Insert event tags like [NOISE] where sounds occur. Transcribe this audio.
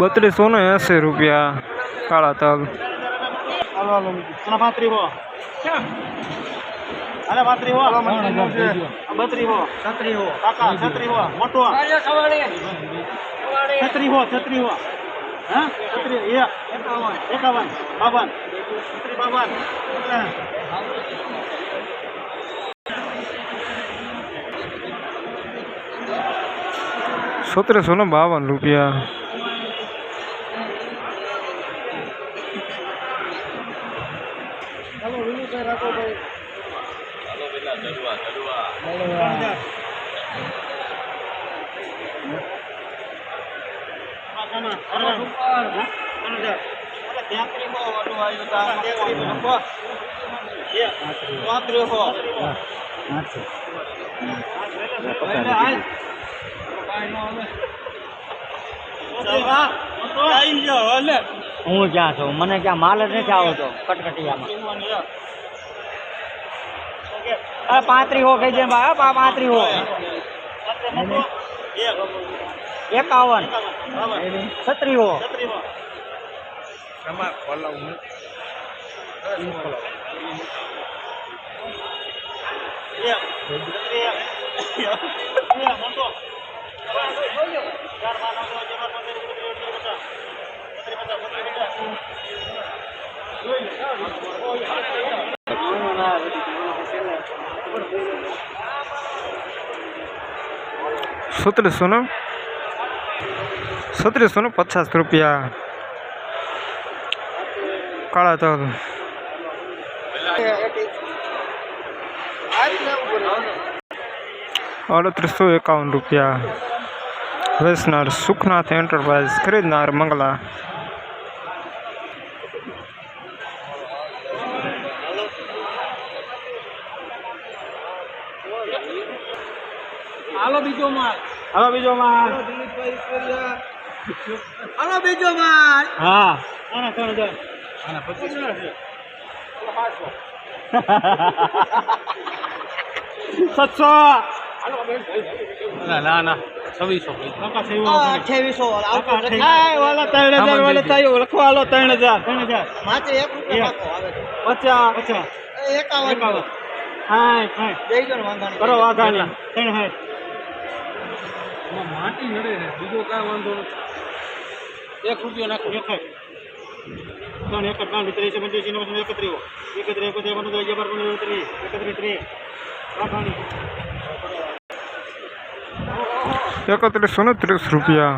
બત્રીસો ને એંસી રૂપિયા કાળા તલ. એકાવન બાવન બાવન સત્રીસો ને બાવન રૂપિયા ચાલો વિનુ આવ્યું રાખો હું. ક્યાં છું? મને ક્યાં માલ જ નથી આવતો કટકટિયામાં. પાંત્રી હો કઈ દે પાંત્રી હો. એકાવન. છત્રી હો. સત્રીસો ને સત્રીસો ને પચાસ રૂપિયા કાળા તલ અડત્રીસો એકાવન રૂપિયા. વેચનાર સુખનાથ એન્ટરપ્રાઇઝ ખરીદનાર મંગલા. હાલો બીજો માલ. હાલો બીજો માલ. હાલો બીજો માલ. હા. આના ત્રણ હજાર. આના પચીસ. [LAUGHS] સાતસો. ના ના છવ્વીસો અઠ્યાવીસો લખવા હાલો ત્રણ હજાર. ત્રણ હજાર. પચાસ પચાસ. એકાવન. એકાવન. હા હા ગયો વાંધો કરો વાઘાણી ત્રણ હાથ માટી નડે ને બીજો કાંઈ વાંધો નથી. એક રૂપિયો નાખો. એક ત્રણ એક ત્રણ ત્રીસ પંચ્યાસી નવ એકત્રીસ એકત્રીસ એકત્રીસ પંદર અગિયાર બાર પંદર ત્રીસ એકત્રીસ. ત્રીસ એકત્રીસો ને ત્રીસ રૂપિયા.